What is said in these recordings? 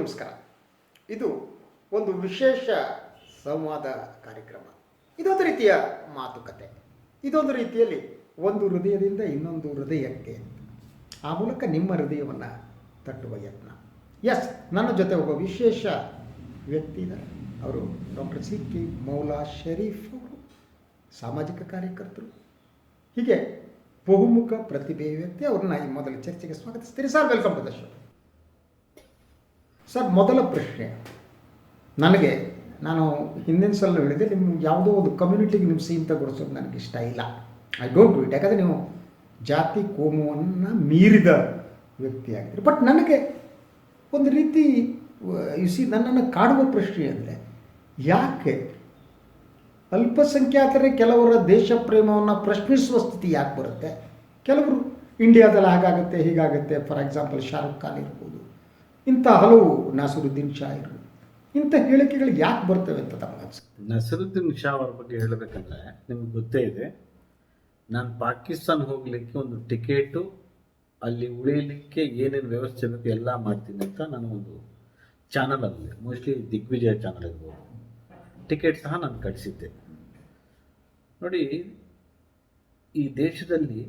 ನಮಸ್ಕಾರ. ಇದು ಒಂದು ವಿಶೇಷ ಸಂವಾದ ಕಾರ್ಯಕ್ರಮ. ಇದೊಂದು ರೀತಿಯ ಮಾತುಕತೆ. ಇದೊಂದು ರೀತಿಯಲ್ಲಿ ಒಂದು ಹೃದಯದಿಂದ ಇನ್ನೊಂದು ಹೃದಯಕ್ಕೆ, ಆ ಮೂಲಕ ನಿಮ್ಮ ಹೃದಯವನ್ನು ತಟ್ಟುವ ಯತ್ನ. ಎಸ್ ನನ್ನ ಜೊತೆ ಒಬ್ಬ ವಿಶೇಷ ವ್ಯಕ್ತಿ ಇದ್ದಾರೆ. ಅವರು doctor C K Maula Sharif ಅವರು, ಸಾಮಾಜಿಕ ಕಾರ್ಯಕರ್ತರು. ಹೀಗೆ ಬಹುಮುಖ ಪ್ರತಿಭೆ ವ್ಯಕ್ತಿ. ಅವ್ರನ್ನ ಈ ಮೊದಲ ಚರ್ಚೆಗೆ ಸ್ವಾಗತಿಸ್ತೀರಿ. Sir welcome to the show sir, ಮೊದಲ ಪ್ರಶ್ನೆ. ನನಗೆ, ನಾನು ಹಿಂದಿನ ಸಲ ಹೇಳಿದೆ ನಿಮ್ಮ ಯಾವುದೋ ಒಂದು ಕಮ್ಯುನಿಟಿಗೆ ನಿಮ್ಮ ಸೀಮಿತಗೊಳಿಸೋದು ನನಗೆ ಇಷ್ಟ ಇಲ್ಲ. ಐ ಡೋಂಟ್ ಡೂ ಇಟ್ ಯಾಕಂದರೆ ನೀವು ಜಾತಿ, ಕೋಮವನ್ನು ಮೀರಿದ ವ್ಯಕ್ತಿಯಾಗಿದ್ದೀರಿ ಬಟ್ ನನಗೆ ಒಂದು ರೀತಿ ಸಿ ನನ್ನನ್ನು ಕಾಡುವ ಪ್ರಶ್ನೆ ಅಂದರೆ, ಯಾಕೆ ಅಲ್ಪಸಂಖ್ಯಾತರೇ ಕೆಲವರ ದೇಶ ಪ್ರೇಮವನ್ನು ಪ್ರಶ್ನಿಸುವ ಸ್ಥಿತಿ ಯಾಕೆ ಬರುತ್ತೆ? ಕೆಲವರು ಇಂಡಿಯಾದಲ್ಲಿ ಹಾಗಾಗುತ್ತೆ, ಹೀಗಾಗುತ್ತೆ. ಫಾರ್ ಎಕ್ಸಾಂಪಲ್ ಶಾರುಖ್ ಖಾನ್ ಇರ್ಬೋದು. ಇಂಥ ಹಲವು ನಾಸರುದ್ದೀನ್ ಶಾ ಇರ್ಬೋದು ಇಂಥ ಹೇಳಿಕೆಗಳು ಯಾಕೆ ಬರ್ತವೆ ಅಂತ ತಮ್ಮ ನಸರುದ್ದೀನ್ ಶಾ ಅವರ ಬಗ್ಗೆ ಹೇಳಬೇಕಂದ್ರೆ ನಿಮ್ಗೆ ಗೊತ್ತೇ ಇದೆ, ನಾನು ಪಾಕಿಸ್ತಾನ ಹೋಗ್ಲಿಕ್ಕೆ ಒಂದು ಟಿಕೆಟು, ಅಲ್ಲಿ ಉಳಿಯಲಿಕ್ಕೆ ಏನೇನು ವ್ಯವಸ್ಥೆ ಬೇಕು ಎಲ್ಲ ಮಾಡ್ತೀನಿ ಅಂತ ನಾನು ಒಂದು ಚಾನಲಲ್ಲಿ ಮೋಸ್ಟ್ಲಿ ದಿಗ್ವಿಜಯ ಚಾನಲ್ ಇರ್ಬೋದು ಟಿಕೆಟ್ ಸಹ ನಾನು ಕಳಿಸಿದ್ದೆ ನೋಡಿ, ಈ ದೇಶದಲ್ಲಿ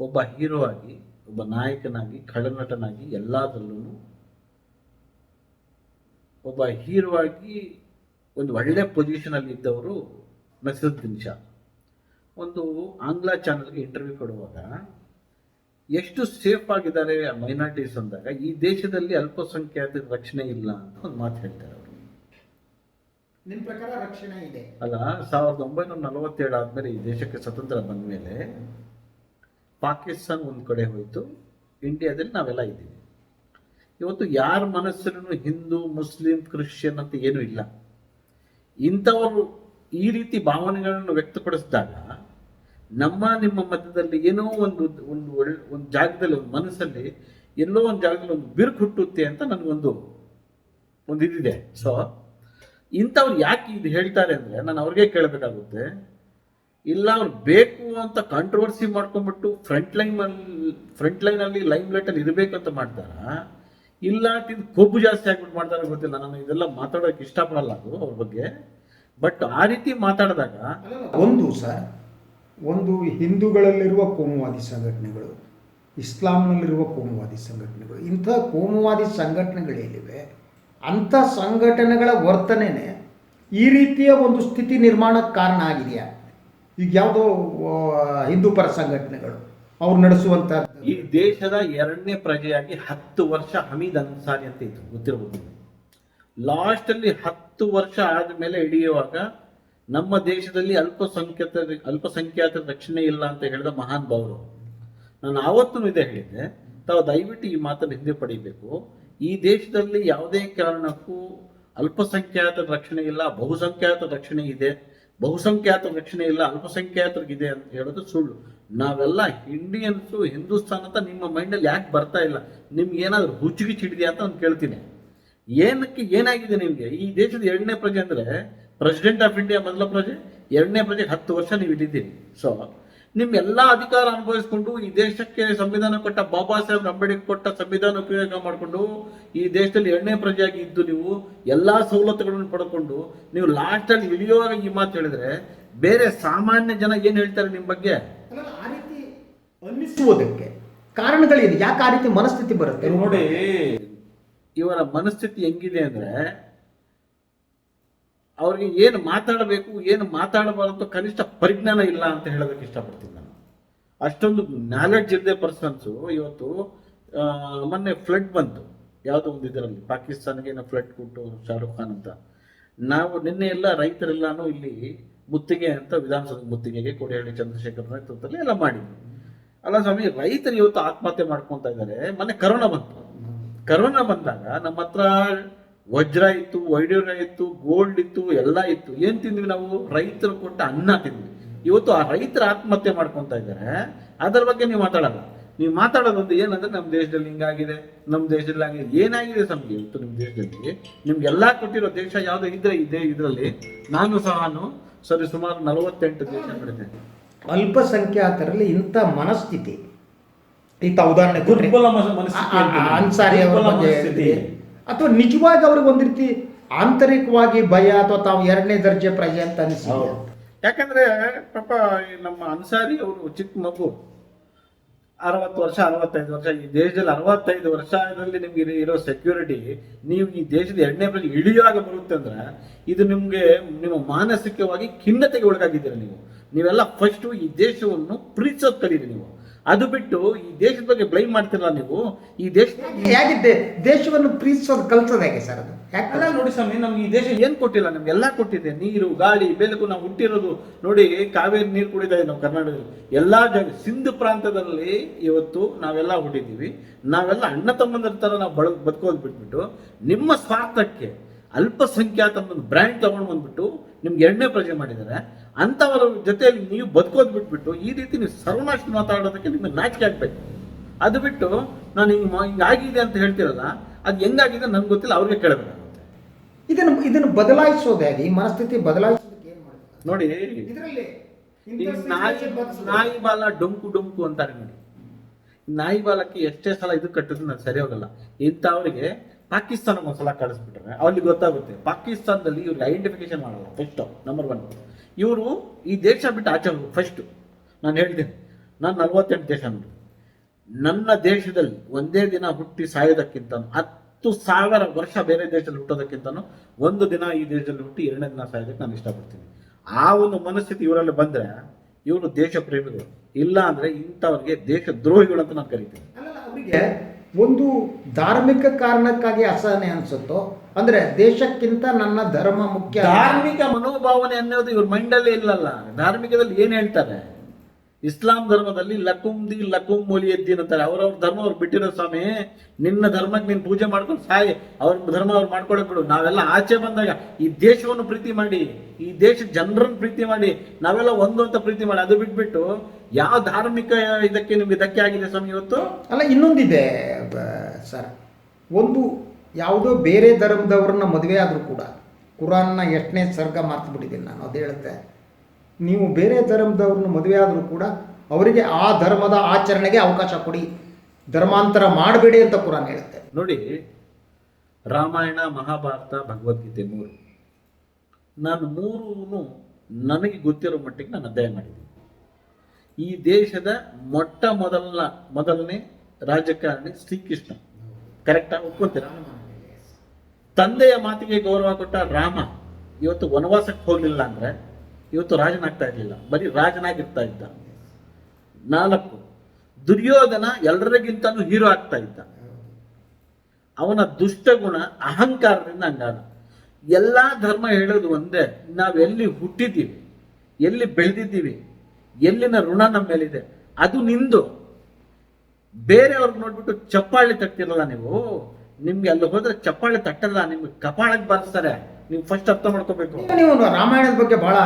ಒಬ್ಬ ಹೀರೋ ಆಗಿ ಒಬ್ಬ ನಾಯಕನಾಗಿ ಖಳನಟನಾಗಿ ಎಲ್ಲದರಲ್ಲೂ ಒಬ್ಬ ಹೀರೋ ಆಗಿ ಒಂದು ಒಳ್ಳೆ ಪೊಸಿಷನಲ್ಲಿ ಇದ್ದವರು ನಸರುದ್ದೀನ್ ಶಾ ಒಂದು ಆಂಗ್ಲ ಚಾನಲ್ಗೆ ಇಂಟರ್ವ್ಯೂ ಕೊಡುವಾಗ ಎಷ್ಟು ಸೇಫ್ ಆಗಿದ್ದಾರೆ ಮೈನಾರಿಟೀಸ್ ಅಂದಾಗ ಈ ದೇಶದಲ್ಲಿ ಅಲ್ಪಸಂಖ್ಯಾತರ ರಕ್ಷಣೆ ಇಲ್ಲ ಅಂತ ಒಂದು ಮಾತು ಹೇಳ್ತಾರೆ ಅವರು. ನಿಮ್ಮ ಪ್ರಕಾರ ರಕ್ಷಣೆ ಇದೆ? ಅಲ್ಲ ಸಾವಿರದ ಒಂಬೈನೂರ ನಲವತ್ತೇಳು ಆದಮೇಲೆ ಈ ದೇಶಕ್ಕೆ ಸ್ವತಂತ್ರ ಬಂದ ಮೇಲೆ ಪಾಕಿಸ್ತಾನ ಒಂದು ಕಡೆ ಹೋಯಿತು, ಇಂಡಿಯಾದಲ್ಲಿ ನಾವೆಲ್ಲ ಇದ್ದೀವಿ. ಇವತ್ತು ಯಾರ ಮನಸ್ಸಲ್ಲೂ ಹಿಂದೂ, ಮುಸ್ಲಿಂ, ಕ್ರಿಶ್ಚಿಯನ್ ಅಂತ ಏನೂ ಇಲ್ಲ. ಇಂಥವರು ಈ ರೀತಿ ಭಾವನೆಗಳನ್ನು ವ್ಯಕ್ತಪಡಿಸಿದಾಗ ನಮ್ಮ, ನಿಮ್ಮ ಮಧ್ಯದಲ್ಲಿ ಏನೋ ಒಂದು ಒಂದು ಒಳ್ಳೆ, ಒಂದು ಜಾಗದಲ್ಲಿ, ಒಂದು ಮನಸ್ಸಲ್ಲಿ ಎಲ್ಲೋ ಒಂದು ಜಾಗದಲ್ಲಿ ಒಂದು ಬಿರುಕು ಹುಟ್ಟುತ್ತೆ ಅಂತ ನನಗೊಂದು ಒಂದು ಇದಿದೆ. ಸೊ ಇಂಥವ್ರು ಯಾಕೆ ಇದು ಹೇಳ್ತಾರೆ ಅಂದರೆ, ನಾನು ಅವ್ರಿಗೆ ಕೇಳಬೇಕಾಗುತ್ತೆ ಇಲ್ಲ, ಅವ್ರು ಬೇಕು ಅಂತ ಕಾಂಟ್ರವರ್ಸಿ ಮಾಡ್ಕೊಂಡ್ಬಿಟ್ಟು ಫ್ರಂಟ್ ಲೈನ್ ಫ್ರಂಟ್ ಲೈನಲ್ಲಿ ಲೈಮ್ ಲೈಟಲ್ಲಿ ಇರಬೇಕಂತ ಮಾಡ್ತಾರಾ? ಇಲ್ಲ ಇದು ಕೊಬ್ಬು ಜಾಸ್ತಿ ಆಗ್ಬಿಟ್ಟು ಮಾಡ್ತಾರೆ ಗೊತ್ತಿಲ್ಲ, ನಾನು ಇದೆಲ್ಲ ಮಾತಾಡೋಕೆ ಇಷ್ಟಪಡಲ್ಲ ಅದು ಅವ್ರ ಬಗ್ಗೆ. ಬಟ್ ಆ ರೀತಿ ಮಾತಾಡಿದಾಗ ಒಂದು ಸರ್ ಒಂದು ಹಿಂದೂಗಳಲ್ಲಿರುವ ಕೋಮುವಾದಿ ಸಂಘಟನೆಗಳು, ಇಸ್ಲಾಂನಲ್ಲಿರುವ ಕೋಮುವಾದಿ ಸಂಘಟನೆಗಳು, ಇಂಥ ಕೋಮುವಾದಿ ಸಂಘಟನೆಗಳೇನಿವೆ ಅಂಥ ಸಂಘಟನೆಗಳ ವರ್ತನೆನೇ ಈ ರೀತಿಯ ಒಂದು ಸ್ಥಿತಿ ನಿರ್ಮಾಣಕ್ಕೆ ಕಾರಣ ಆಗಿದೆಯಾ? ಈಗ ಯಾವುದೋ ಹಿಂದೂ ಪರ ಸಂಘಟನೆಗಳು ಅವ್ರು ನಡೆಸುವಂತ ಈ ದೇಶದ ಎರಡನೇ ಪ್ರಜೆಯಾಗಿ ಹತ್ತು ವರ್ಷ ಹಮೀದ್ ಅನ್ಸಾರಿ ಅಂತ ಇತ್ತು ಗೊತ್ತಿರಬಹುದು ಲಾಸ್ಟ್ ಅಲ್ಲಿ ಹತ್ತು ವರ್ಷ ಆದಮೇಲೆ ಹಿಡಿಯುವಾಗ ನಮ್ಮ ದೇಶದಲ್ಲಿ ಅಲ್ಪಸಂಖ್ಯಾತ, ಅಲ್ಪಸಂಖ್ಯಾತರ ರಕ್ಷಣೆ ಇಲ್ಲ ಅಂತ ಹೇಳಿದ ಮಹಾನ್ ಭಾವರು ನಾನು ಆವತ್ತೂ ಇದೆ ಹೇಳಿದ್ದೆ, ತಾವು ದಯವಿಟ್ಟು ಈ ಮಾತನ್ನು ಹಿಂದೆ ಪಡಿಬೇಕು ಈ ದೇಶದಲ್ಲಿ ಯಾವುದೇ ಕಾರಣಕ್ಕೂ ಅಲ್ಪಸಂಖ್ಯಾತರ ರಕ್ಷಣೆ ಇಲ್ಲ ಬಹುಸಂಖ್ಯಾತ ರಕ್ಷಣೆ ಇದೆ. ಬಹುಸಂಖ್ಯಾತ ರಕ್ಷಣೆ ಇಲ್ಲ, ಅಲ್ಪಸಂಖ್ಯಾತರಿಗಿದೆ ಅಂತ ಹೇಳೋದು ಸುಳ್ಳು. ನಾವೆಲ್ಲ ಇಂಡಿಯನ್ಸು ಹಿಂದೂಸ್ತಾನ್ ಅಂತ ನಿಮ್ಮ ಮೈಂಡಲ್ಲಿ ಯಾಕೆ ಬರ್ತಾ ಇಲ್ಲ? ನಿಮ್ಗೆ ಏನಾದರೂ ಹುಚ್ಚುಗಿಚ್ಚು ಅಂತ ನಾನು ಕೇಳ್ತೀನಿ. ಏನಕ್ಕೆ, ಏನಾಗಿದೆ ನಿಮಗೆ? ಈ ದೇಶದ ಎರಡನೇ ಪ್ರಜೆ ಅಂದರೆ ಪ್ರೆಸಿಡೆಂಟ್ ಆಫ್ ಇಂಡಿಯಾ ಮೊದಲ ಪ್ರಜೆ ಎರಡನೇ ಪ್ರಜೆಗೆ ಹತ್ತು ವರ್ಷ ನೀವು ಇಲ್ಲಿದ್ದೀರಿ. ಸೊ ನಿಮ್ಮ ಎಲ್ಲಾ ಅಧಿಕಾರ ಅನುಭವಿಸ್ಕೊಂಡು ಈ ದೇಶಕ್ಕೆ ಸಂವಿಧಾನ ಕೊಟ್ಟ ಬಾಬಾ ಸಾಹೇಬ್ ಅಂಬೇಡ್ಕರ್ ಕೊಟ್ಟ ಸಂವಿಧಾನ ಉಪಯೋಗ ಮಾಡಿಕೊಂಡು ಈ ದೇಶದಲ್ಲಿ ಎರಡನೇ ಪ್ರಜೆಯಾಗಿ ಇದ್ದು ನೀವು ಎಲ್ಲಾ ಸವಲತ್ತುಗಳನ್ನು ಪಡ್ಕೊಂಡು ನೀವು ಲಾಸ್ಟಲ್ಲಿ ಇಳಿಯುವಾಗ ಈ ಮಾತು ಹೇಳಿದ್ರೆ ಬೇರೆ ಸಾಮಾನ್ಯ ಜನ ಏನು ಹೇಳ್ತಾರೆ ನಿಮ್ಮ ಬಗ್ಗೆ? ಆ ರೀತಿ ಅನ್ನಿಸುವುದಕ್ಕೆ ಕಾರಣಗಳೇನು? ಯಾಕೆ ಆ ರೀತಿ ಮನಸ್ಥಿತಿ ಬರುತ್ತೆ? ನೋಡಿ ಇವರ ಮನಸ್ಥಿತಿ ಹೆಂಗಿದೆ ಅಂದ್ರೆ ಅವ್ರಿಗೆ ಏನು ಮಾತಾಡಬೇಕು, ಏನು ಮಾತಾಡಬಾರದು ಕನಿಷ್ಠ ಪರಿಜ್ಞಾನ ಇಲ್ಲ ಅಂತ ಹೇಳೋದಕ್ಕೆ ಇಷ್ಟಪಡ್ತೀನಿ ನಾನು. ಅಷ್ಟೊಂದು ನಾಲೆಡ್ಜ್ ಇದ್ದೇ ಪರ್ಸನ್ಸು ಇವತ್ತು ಮೊನ್ನೆ ಫ್ಲಡ್ ಬಂತು. ಯಾವುದೋ ಒಂದು ಇದರಲ್ಲಿ ಪಾಕಿಸ್ತಾನಿಗೆ ಫ್ಲಡ್ ಕೊಟ್ಟು ಶಾರುಖ್ ಖಾನ್ ಅಂತ. ನಾವು ನಿನ್ನೆ ಎಲ್ಲ ರೈತರೆಲ್ಲಾನು ಇಲ್ಲಿ ಮುತ್ತಿಗೆ ಅಂತ ವಿಧಾನಸಭೆ ಮುತ್ತಿಗೆಗೆ ಕೊಡಿಹಳ್ಳಿ ಚಂದ್ರಶೇಖರ್ ನೇತೃತ್ವದಲ್ಲಿ ಎಲ್ಲ ಮಾಡಿದ್ವಿ. ಅಲ್ಲ ಸ್ವಾಮಿ, ರೈತರು ಇವತ್ತು ಆತ್ಮಹತ್ಯೆ ಮಾಡ್ಕೊತಾ ಇದ್ದಾರೆ. ಮೊನ್ನೆ ಕರೋನಾ ಬಂತು. ಕರೋನಾ ಬಂದಾಗ ನಮ್ಮ ಹತ್ರ ವಜ್ರ ಇತ್ತು ವೈಡೂರ್ಯ ಇತ್ತು ಗೋಲ್ಡ್ ಇತ್ತು ಎಲ್ಲ ಇತ್ತು. ಏನ್ ತಿಂದ್ವಿ ನಾವು? ರೈತರು ಕೊಟ್ಟ ಅನ್ನ ತಿಂದ್ವಿ. ಇವತ್ತು ಆ ರೈತರ ಆತ್ಮಹತ್ಯೆ ಮಾಡ್ಕೊಂತ ಇದ್ದಾರೆ. ಅದರ ಬಗ್ಗೆ ನೀವು ಮಾತಾಡಲ್ಲ. ನೀವು ಮಾತಾಡೋದೊಂದು ಏನಂದ್ರೆ ನಮ್ಮ ದೇಶದಲ್ಲಿ ಹಿಂಗಾಗಿದೆ ನಮ್ಮ ದೇಶದಲ್ಲಿ ಆಗಿದೆ ಏನಾಗಿದೆ ಸ್ವಾಮಿ ಇವತ್ತು ನಿಮ್ಮ ದೇಶದಲ್ಲಿ ನಿಮ್ಗೆಲ್ಲ ಕೊಟ್ಟಿರೋ ದೇಶ ಯಾವ್ದು ಇದ್ರೆ ಇದೆ ಇದರಲ್ಲಿ. ನಾನು ಸಹ ಸರಿ ಸುಮಾರು ನಲವತ್ತೆಂಟು ದೇಶ ಕಡಿತೇನೆ ಅಲ್ಪಸಂಖ್ಯಾತರಲ್ಲಿ ಇಂಥ ಮನಸ್ಥಿತಿ. ಇಂಥ ಉದಾಹರಣೆ. ಅನ್ಸಾರಿ ಅವರ ಮನಸ್ಥಿತಿ. ಅಥವಾ ನಿಜವಾಗಿ ಅವ್ರಿಗೆ ಒಂದು ರೀತಿ ಆಂತರಿಕವಾಗಿ ಭಯ ಅಥವಾ ತಾವು ಎರಡನೇ ದರ್ಜೆ ಪ್ರಜೆ ಅಂತ ಅನಿಸಿದೆ ಅಂತ? ಯಾಕಂದ್ರೆ ಪಾಪ ನಮ್ಮ ಅನ್ಸಾರಿ ಅವರು ಚಿಕ್ಕ ಮಗು. ಅರವತ್ತು ವರ್ಷ, ಅರವತ್ತೈದು ವರ್ಷ, ಈ ದೇಶದಲ್ಲಿ ಅರವತ್ತೈದು ವರ್ಷದಲ್ಲಿ ನಿಮ್ಗೆ ಇರೋ- ಇರೋ ಸೆಕ್ಯೂರಿಟಿ ನೀವು ಈ ದೇಶದ ಎರಡನೇ ಪ್ರಜೆ ಇಳಿಯುವಾಗ ಬರುತ್ತೆ ಅಂದ್ರೆ ಇದು ನಿಮ್ಗೆ ನಿಮ್ಮ ಮಾನಸಿಕವಾಗಿ ಖಿನ್ನತೆಗೆ ಒಳಗಾಗಿದ್ದೀರಾ ನೀವು. ನೀವೆಲ್ಲ ಫಸ್ಟ್ ಈ ದೇಶವನ್ನು ಪ್ರೀತಿಸೋದು ಕಲೀರಿ ನೀವು. ಅದು ಬಿಟ್ಟು ಈ ದೇಶದ ಬಗ್ಗೆ ಬ್ಲೈಮ್ ಮಾಡ್ತಿರಲ್ಲ ನೀವು? ಈ ದೇಶ ಹೇಗಿದ್ದೆ ದೇಶವನ್ನು ಪ್ರೀತಿಸೋದು ಕಲ್ಸೋದು ಹೇಗೆ ಸರ್ ಅದು? ಯಾಕಲ್ಲ ನೋಡಿ ಸ್ವಾಮಿ ನಮ್ಗೆ ಈ ದೇಶ ಏನ್ ಕೊಟ್ಟಿಲ್ಲ? ನಮ್ಗೆ ಎಲ್ಲ ಕೊಟ್ಟಿದೆ. ನೀರು ಗಾಳಿ ಬೆಳಕು ನಾವು ಹುಟ್ಟಿರೋದು ನೋಡಿ ಕಾವೇರಿ ನೀರು ಕುಡಿತಾ ನಮ್ಮ ನಾವು ಕರ್ನಾಟಕದಲ್ಲಿ. ಎಲ್ಲಾ ಜಾಗ ಸಿಂಧು ಪ್ರಾಂತದಲ್ಲಿ ಇವತ್ತು ನಾವೆಲ್ಲ ಹುಟ್ಟಿದ್ದೀವಿ ನಾವೆಲ್ಲ ಅಣ್ಣ ತಮ್ಮಂದ್ರ ತರ ನಾವು ಬಳ ಬದುಕೋದು ಬಿಟ್ಬಿಟ್ಟು ನಿಮ್ಮ ಸ್ವಾರ್ಥಕ್ಕೆ ಅಲ್ಪಸಂಖ್ಯಾತ ಬ್ರ್ಯಾಂಡ್ ತಗೊಂಡು ಬಂದ್ಬಿಟ್ಟು ನಿಮ್ಗೆ ಎರಡನೇ ಪ್ರಜೆ ಮಾಡಿದ್ದಾರೆ. ಅಂಥವರ ಜೊತೆಯಲ್ಲಿ ನೀವು ಬದುಕೋದು ಬಿಟ್ಬಿಟ್ಟು ಈ ರೀತಿ ನೀವು ಸರ್ವನಾಶ ಮಾತಾಡೋದಕ್ಕೆ ನಿಮಗೆ ನಾಚಿಕೆ ಆಗ್ಬೇಕು. ಅದು ಬಿಟ್ಟು ನಾನು ಹಿಂಗೆ ಹಿಂಗಾಗಿದೆ ಅಂತ ಹೇಳ್ತಿರಲ್ಲ ಅದು ಹೆಂಗಾಗಿದೆ ನನ್ಗೆ ಗೊತ್ತಿಲ್ಲ ಅವ್ರಿಗೆ ಕೇಳಬೇಕಾಗುತ್ತೆ ಇದನ್ನು ಇದನ್ನು ಬದಲಾಯಿಸೋದು ಹೇಗೆ? ಈ ಮನಸ್ಥಿತಿ ಬದಲಾಯಿಸೋದಕ್ಕೆ ಏನು ನೋಡಿ ಇದರಲ್ಲಿ ನಾಯಿ ನಾಯಿ ಬಾಲ ಡೊಂಕು ಡೊಂಕು ಅಂತಾರೆ ನೋಡಿ. ನಾಯಿ ಬಾಲಕ್ಕೆ ಎಷ್ಟೇ ಸಲ ಇದು ಕಟ್ಟಿದ್ರು ನಾನು ಸರಿ ಹೋಗಲ್ಲ. ಇಂಥವ್ರಿಗೆ ಪಾಕಿಸ್ತಾನಕ್ಕೆ ಒಂದ್ಸಲ ಕಳಿಸ್ಬಿಟ್ರೆ ಅವ್ರಿಗೆ ಗೊತ್ತಾಗುತ್ತೆ. ಪಾಕಿಸ್ತಾನದಲ್ಲಿ ಇವ್ರಿಗೆ ಐಡೆಂಟಿಫಿಕೇಶನ್ ಮಾಡಲ್ಲ ಫಸ್ಟ್ ನಂಬರ್ ಒನ್ ಇವರು ಈ ದೇಶ ಬಿಟ್ಟು ಆಚೆ ಫಸ್ಟ್ ನಾನು ಹೇಳಿದೆ ನಾನು ನಲ್ವತ್ತೆಂಟು ದೇಶ ನೋಡಿ. ನನ್ನ ದೇಶದಲ್ಲಿ ಒಂದೇ ದಿನ ಹುಟ್ಟಿ ಸಾಯೋದಕ್ಕಿಂತ ಹತ್ತು ಸಾವಿರ ವರ್ಷ ಬೇರೆ ದೇಶದಲ್ಲಿ ಹುಟ್ಟೋದಕ್ಕಿಂತನೂ ಒಂದು ದಿನ ಈ ದೇಶದಲ್ಲಿ ಹುಟ್ಟಿ ಎರಡನೇ ದಿನ ಸಾಯೋದಕ್ಕೆ ನಾನು ಇಷ್ಟಪಡ್ತೀನಿ. ಆ ಒಂದು ಮನಸ್ಥಿತಿ ಇವರಲ್ಲಿ ಬಂದ್ರೆ ಇವರು ದೇಶ ಪ್ರೇಮಿಗಳು. ಇಲ್ಲ ಅಂದ್ರೆ ಇಂಥವ್ರಿಗೆ ದೇಶ ದ್ರೋಹಿಗಳು ಅಂತ ನಾನು ಕರಿತೀನಿ. ಒಂದು ಧಾರ್ಮಿಕ ಕಾರಣಕ್ಕಾಗಿ ಅಸಹನೆ ಅನ್ಸುತ್ತೋ, ಅಂದ್ರೆ ದೇಶಕ್ಕಿಂತ ನನ್ನ ಧರ್ಮ ಮುಖ್ಯ. ಧಾರ್ಮಿಕ ಮನೋಭಾವನೆ ಅನ್ನೋದು ಇವ್ರ ಮೈಂಡಲ್ಲಿ ಇಲ್ಲಲ್ಲ. ಧಾರ್ಮಿಕದಲ್ಲಿ ಏನ್ ಹೇಳ್ತಾರೆ? ಇಸ್ಲಾಂ ಧರ್ಮದಲ್ಲಿ ಲಕುಂ ದಿ ಲಕುಂ ಮೊಲಿಯದ್ದೀನ್ ಅಂತಾರೆ. ಅವ್ರವ್ರ ಧರ್ಮ ಅವ್ರು ಬಿಟ್ಟಿರೋ ಸ್ವಾಮಿ, ನಿನ್ನ ಧರ್ಮಕ್ಕೆ ನೀನು ಪೂಜೆ ಮಾಡ್ಕೊಂಡು ಸಾಯಿ. ಅವ್ರ ಧರ್ಮ ಅವ್ರು ಮಾಡ್ಕೊಳಕ್ ಬಿಡು. ನಾವೆಲ್ಲ ಆಚೆ ಬಂದಾಗ ಈ ದೇಶವನ್ನು ಪ್ರೀತಿ ಮಾಡಿ, ಈ ದೇಶದ ಜನರನ್ನು ಪ್ರೀತಿ ಮಾಡಿ, ನಾವೆಲ್ಲ ಒಂದು ಅಂತ ಪ್ರೀತಿ ಮಾಡಿ, ಅದು ಬಿಟ್ಬಿಟ್ಟು ಯಾವ ಧಾರ್ಮಿಕ ಇದಕ್ಕೆ ನಿಮ್ಗೆ ಧಕ್ಕೆ ಆಗಿದೆ ಸ್ವಾಮಿ ಇವತ್ತು? ಅಲ್ಲ, ಇನ್ನೊಂದಿದೆ ಸರ್. ಒಂದು ಯಾವುದೋ ಬೇರೆ ಧರ್ಮದವ್ರನ್ನ ಮದುವೆ ಆದರೂ ಕೂಡ, ಕುರಾನ್ನ ಎಷ್ಟನೇ ಸರ್ಗ ಮಾತು ಬಿಟ್ಟಿದ್ದೀನಿ ನಾನು, ಅದು ಹೇಳುತ್ತೆ. ನೀವು ಬೇರೆ ಧರ್ಮದವ್ರನ್ನ ಮದುವೆ ಆದರೂ ಕೂಡ ಅವರಿಗೆ ಆ ಧರ್ಮದ ಆಚರಣೆಗೆ ಅವಕಾಶ ಕೊಡಿ. ಧರ್ಮಾಂತರ ಮಾಡಬೇಡಿ ಅಂತ ಪುರಾಣ ಹೇಳುತ್ತೆ. ನೋಡಿ, ರಾಮಾಯಣ, ಮಹಾಭಾರತ, ಭಗವದ್ಗೀತೆ ಮೂರು. ನಾನು ಮೂರೂ ನನಗೆ ಗೊತ್ತಿರೋ ಮಟ್ಟಿಗೆ ನಾನು ಅಧ್ಯಯನ ಮಾಡಿದ್ದೀನಿ. ಈ ದೇಶದ ಮೊಟ್ಟ ಮೊದಲ ಮೊದಲನೇ ರಾಜಕಾರಣಿ ಶ್ರೀಕೃಷ್ಣ. ಕರೆಕ್ಟಾಗಿ ಒಪ್ಕೊತೀರ ತಂದೆಯ ಮಾತಿಗೆ ಗೌರವ ಕೊಟ್ಟ ರಾಮ. ಇವತ್ತು ವನವಾಸಕ್ಕೆ ಹೋಗಲಿಲ್ಲ ಅಂದ್ರೆ ಇವತ್ತು ರಾಜನಾಗ್ತಾ ಇರಲಿಲ್ಲ. ಬರೀ ರಾಜನಾಗಿರ್ತಾ ಇದ್ದ. ನಾಲ್ಕು, ದುರ್ಯೋಧನ ಎಲ್ಲರಿಗಿಂತಲೂ ಹೀರೋ ಆಗ್ತಾ ಇದ್ದ. ಅವನ ದುಷ್ಟಗುಣ, ಅಹಂಕಾರದಿಂದ ಹಂಗಾದ ಎಲ್ಲಾ ಧರ್ಮ ಹೇಳೋದು ಒಂದೇ ನಾವೆಲ್ಲಿ ಹುಟ್ಟಿದ್ದೀವಿ, ಎಲ್ಲಿ ಬೆಳೆದಿದ್ದೀವಿ, ಎಲ್ಲಿನ ಋಣ ನಮ್ಮ ಮೇಲಿದೆ, ಅದು ನಿಂದು. ಬೇರೆಯವ್ರಿಗೆ ನೋಡ್ಬಿಟ್ಟು ಚಪ್ಪಾಳಿ ತಟ್ಟಿರಲ್ಲ ನೀವು? ನಿಮ್ಗೆ ಅಲ್ಲಿ ಹೋದ್ರೆ ಚಪ್ಪಾಳಿ ತಟ್ಟಲ್ಲ, ನಿಮ್ಗೆ ಕಪಾಳಕ್ಕೆ ಬರ್ತಾರೆ ನೀವು ಫಸ್ಟ್ ಅರ್ಥ ಮಾಡ್ಕೋಬೇಕು. ನೀವು ರಾಮಾಯಣದ ಬಗ್ಗೆ ಬಹಳ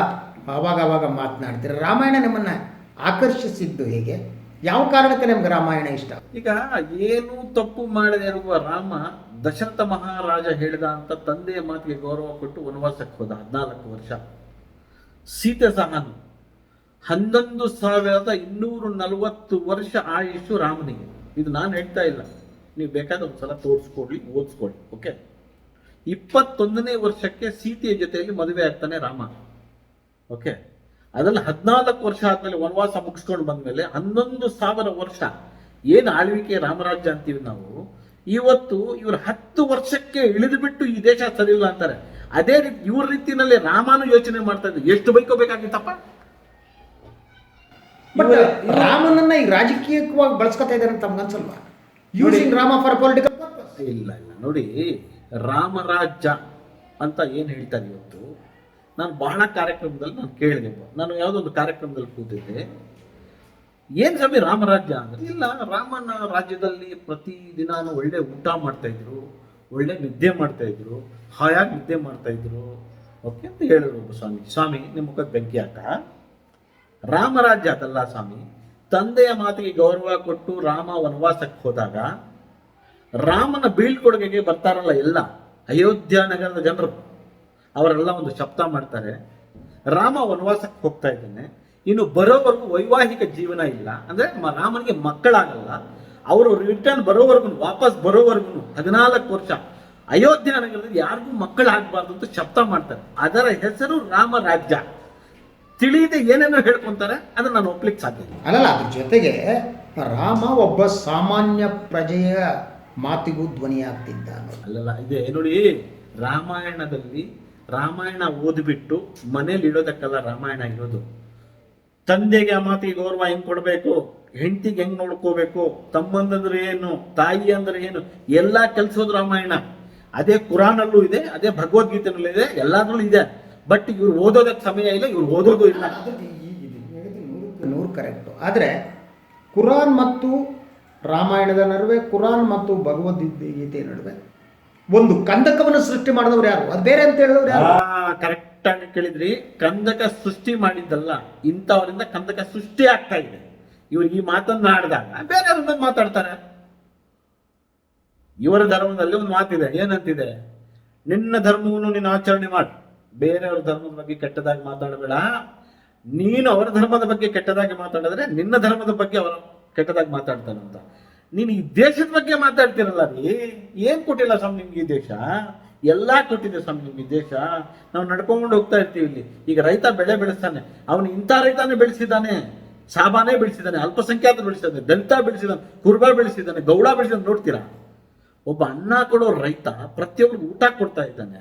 ಆವಾಗ ಆವಾಗ ಮಾತನಾಡ್ತೀರ. ರಾಮಾಯಣ ನಿಮ್ಮನ್ನ ಆಕರ್ಷಿಸಿದ್ದು ಹೇಗೆ? ಯಾವ ಕಾರಣಕ್ಕೆ ನಿಮ್ಗೆ ರಾಮಾಯಣ ಇಷ್ಟ? ಈಗ ಏನು ತಪ್ಪು ಮಾಡದೇ ಇರುವ ರಾಮ ದಶರಥ ಮಹಾರಾಜ ಹೇಳಿದ ಅಂತ ತಂದೆಯ ಮಾತಿಗೆ ಗೌರವ ಕೊಟ್ಟು ವನವಾಸಕ್ಕೆ ಹೋದ ಹದಿನಾಲ್ಕು ವರ್ಷ. ಸೀತೆ ಸಹನು. ಹನ್ನೊಂದು ಸಾವಿರದ ಇನ್ನೂರ ನಲವತ್ತು ವರ್ಷ ಆಯುಷು ರಾಮನಿಗೆ. ಇದು ನಾನು ಹೇಳ್ತಾ ಇಲ್ಲ. ನೀವು ಬೇಕಾದ್ರೆ ಒಂದ್ಸಲ ತೋರಿಸ್ಕೊಡ್ಲಿ ಓದಿಸ್ಕೊಳ್ಳಿ ಓಕೆ ಇಪ್ಪತ್ತೊಂದನೇ ವರ್ಷಕ್ಕೆ ಸೀತೆಯ ಜೊತೆಯಲ್ಲಿ ಮದುವೆ ಆಗ್ತಾನೆ ರಾಮ. ಓಕೆ ಅದ್ರಲ್ಲಿ ಹದಿನಾಲ್ಕು ವರ್ಷ ಆದ್ಮೇಲೆ ವನವಾಸ ಮುಗಿಸ್ಕೊಂಡು ಬಂದ್ಮೇಲೆ ಹನ್ನೊಂದು ಸಾವಿರ ವರ್ಷ. ಏನು ಆಳ್ವಿಕೆ ರಾಮರಾಜ್ಯ ಅಂತೀವಿ ನಾವು? ಇವತ್ತು ಇವರು ಹತ್ತು ವರ್ಷಕ್ಕೆ ಇಳಿದು ಬಿಟ್ಟು ಈ ದೇಶ ಸರಿಯಿಲ್ಲ ಅಂತಾರೆ. ಅದೇ ರೀತಿ ಇವ್ರ ರೀತಿನಲ್ಲಿ ರಾಮನು ಯೋಚನೆ ಮಾಡ್ತಾ ಇದ್ರು ಎಷ್ಟು ಬೈಕೋಬೇಕಾಗಿತ್ತಪ್ಪ ರಾಮನನ್ನ ಈಗ ರಾಜಕೀಯವಾಗಿ ಬಳಸ್ಕೊತಾ ಇದ್ದಾರೆ ಅಂತ ತಮ್ಗೆ ಅನ್ಸಲ್ವಾ? ಯೂಸಿಂಗ್ ರಾಮ ಫಾರ್ ಪೊಲಿಟಿಕಲ್ ಇಲ್ಲ ಇಲ್ಲ. ನೋಡಿ ರಾಮರಾಜ್ಯ ಅಂತ ಏನು ಹೇಳ್ತಾರೆ ಇವತ್ತು? ನಾನು ಬಹಳ ಕಾರ್ಯಕ್ರಮದಲ್ಲಿ ನಾನು ಕೇಳಿದೆ ನಾನು ಯಾವುದೋ ಒಂದು ಕಾರ್ಯಕ್ರಮದಲ್ಲಿ ಕೂತಿದ್ದೆ. ಏನು ಸ್ವಾಮಿ ರಾಮರಾಜ್ಯ ಅಂದ್ರೆ? ಇಲ್ಲ, ರಾಮನ ರಾಜ್ಯದಲ್ಲಿ ಪ್ರತಿ ದಿನಾನು ಒಳ್ಳೆ ಊಟ ಮಾಡ್ತಾ ಇದ್ರು, ಒಳ್ಳೆ ನಿದ್ದೆ ಮಾಡ್ತಾ ಇದ್ರು, ಹಾಯಾಗಿ ನಿದ್ದೆ ಮಾಡ್ತಾ ಇದ್ರು. ಓಕೆ ಅಂತ ಹೇಳಿದ್ರು ಒಬ್ಬ ಸ್ವಾಮಿ ಸ್ವಾಮಿ ನಿಮ್ಮ ಮುಖಕ್ಕೆ ಬೆಂಕಿ ಹಾಕ ರಾಮರಾಜ್ಯ ಅದಲ್ಲ ಸ್ವಾಮಿ. ತಂದೆಯ ಮಾತಿಗೆ ಗೌರವ ಕೊಟ್ಟು ರಾಮ ವನವಾಸಕ್ಕೆ ಹೋದಾಗ ರಾಮನ ಬೀಳ್ಕೊಡುಗೆಗೆ ಬರ್ತಾರಲ್ಲ ಎಲ್ಲ. ಅಯೋಧ್ಯ ನಗರದ ಜನರು. ಅವರೆಲ್ಲ ಒಂದು ಶಬ್ದ ಮಾಡ್ತಾರೆ. ರಾಮ ವನವಾಸಕ್ಕೆ ಹೋಗ್ತಾ ಇದ್ದಾನೆ. ಇನ್ನು ಬರೋವರೆಗೂ ವೈವಾಹಿಕ ಜೀವನ ಇಲ್ಲ. ಅಂದ್ರೆ ರಾಮನಿಗೆ ಮಕ್ಕಳಾಗಲ್ಲ. ಅವರು ರಿಟರ್ನ್ ಬರೋವರೆಗೂ ವಾಪಸ್ ಬರೋವರೆಗೂ ಹದಿನಾಲ್ಕು ವರ್ಷ ಅಯೋಧ್ಯ ನಗರದಲ್ಲಿ ಯಾರಿಗೂ ಮಕ್ಕಳು ಆಗ್ಬಾರ್ದು ಅಂತ ಶಬ್ದ ಮಾಡ್ತಾರೆ. ಅದರ ಹೆಸರು ರಾಮ ರಾಜ್ಯ. ತಿಳಿಯದೆ ಏನೇನೋ ಹೇಳ್ಕೊಂತಾರೆ ಅದನ್ನ ನಾನು ಒಪ್ಲಿಕ್ಕೆ ಸಾಧ್ಯ ಅಲ್ಲ ಅಲ್ಲಲ್ಲ ಅದ್ರ ಜೊತೆಗೆ ರಾಮ ಒಬ್ಬ ಸಾಮಾನ್ಯ ಪ್ರಜೆಯ ಮಾತಿಗೂ ಧ್ವನಿಯಾಗ್ತಿದ್ದ ಅನ್ನೋದು ಅಲ್ಲಲ್ಲ ಇದೆ ನೋಡಿ ರಾಮಾಯಣದಲ್ಲಿ ರಾಮಾಯಣ ಓದ್ಬಿಟ್ಟು ಮನೇಲಿ ಇಡೋದಕ್ಕಲ್ಲ ರಾಮಾಯಣ ಇರೋದು. ತಂದೆಗೆ ಆ ಮಾತಿಗೆ ಗೌರವ ಹೆಂಗ್ ಕೊಡಬೇಕು? ಹೆಂಡತಿಗೆ ಹೆಂಗ್ ನೋಡ್ಕೋಬೇಕು? ತಮ್ಮಂದ್ರೆ ಏನು? ತಾಯಿ ಅಂದ್ರೆ ಏನು? ಎಲ್ಲಾ ಕೆಲ್ಸೋದು ರಾಮಾಯಣ. ಅದೇ ಕುರಾನಲ್ಲೂ ಇದೆ, ಅದೇ ಭಗವದ್ಗೀತೆನಲ್ಲೂ ಇದೆ, ಎಲ್ಲಾದ್ರಲ್ಲೂ ಇದೆ. ಬಟ್ ಇವ್ರು ಓದೋದಕ್ಕೆ ಸಮಯ ಇಲ್ಲ, ಇವ್ರು ಓದೋದು ಇಲ್ಲ. ನೂರು ಕರೆಕ್ಟು ಆದರೆ ಕುರಾನ್ ಮತ್ತು ರಾಮಾಯಣದ ನಡುವೆ ಕುರಾನ್ ಮತ್ತು ಭಗವದ್ಗೀತೆ ನಡುವೆ ಒಂದು ಕಂದಕವನ್ನು ಸೃಷ್ಟಿ ಮಾಡಿದವ್ರು ಯಾರು? ಅದು ಬೇರೆ ಅಂತ ಹೇಳಿದವ್ರು ಯಾರು? ಕರೆಕ್ಟ್ ಆಗಿ ಕೇಳಿದ್ರಿ. ಕಂದಕ ಸೃಷ್ಟಿ ಮಾಡಿದ್ದಲ್ಲ, ಇಂಥವರಿಂದ ಕಂದಕ ಸೃಷ್ಟಿ ಆಗ್ತಾ ಇದೆ. ಇವ್ರು ಈ ಮಾತನ್ನ ಆಡಿದಾಗ ಬೇರೆ ಮಾತಾಡ್ತಾರೆ. ಇವರ ಧರ್ಮದಲ್ಲಿ ಒಂದು ಮಾತಿದೆ, ಏನಂತಿದೆ? ನಿನ್ನ ಧರ್ಮವನ್ನು ನೀನು ಆಚರಣೆ ಮಾಡು. ಬೇರೆಯವ್ರ ಧರ್ಮದ ಬಗ್ಗೆ ಕೆಟ್ಟದಾಗಿ ಮಾತಾಡಬೇಡ. ನೀನು ಅವರ ಧರ್ಮದ ಬಗ್ಗೆ ಕೆಟ್ಟದಾಗಿ ಮಾತಾಡಿದ್ರೆ ನಿನ್ನ ಧರ್ಮದ ಬಗ್ಗೆ ಅವರು ಕೆಟ್ಟದಾಗಿ ಮಾತಾಡ್ತಾನಂತ. ನೀನು ಈ ದೇಶದ ಬಗ್ಗೆ ಮಾತಾಡ್ತಿರಲ್ಲ ರೀ. ಏನ್ ಕೊಟ್ಟಿಲ್ಲ ಸ್ವಾಮಿ ನಿಮ್ಗೆ ಈ ದೇಶ? ಎಲ್ಲಾ ಕೊಟ್ಟಿದೆ ಸ್ವಾಮಿ ನಿಮ್ಗೆ ಈ ದೇಶ. ನಾವು ನಡ್ಕೊಂಡು ಹೋಗ್ತಾ ಇರ್ತೀವಿ ಇಲ್ಲಿ. ಈಗ ರೈತ ಬೆಳೆ ಬೆಳೆಸ್ತಾನೆ. ಅವನು ಇಂಥ ರೈತಾನೆ ಬೆಳೆಸಿದ್ದಾನೆ. ಸಾಬಾನೇ ಬೆಳೆಸಿದ್ದಾನೆ. ಅಲ್ಪಸಂಖ್ಯಾತ ಬೆಳೆಸಿದ್ದಾನೆ. ದಲಿತ ಬೆಳೆಸಿದ್ದಾನೆ. ಕುರ್ಬ ಬೆಳೆಸಿದ್ದಾನೆ. ಗೌಡ ಬೆಳೆಸಿದ್ದಾನೆ. ನೋಡ್ತೀರಾ? ಒಬ್ಬ ಅಣ್ಣ ಕೊಡೋ ರೈತ ಪ್ರತಿಯೊಬ್ಬರು ಊಟ ಕೊಡ್ತಾ ಇದ್ದಾನೆ.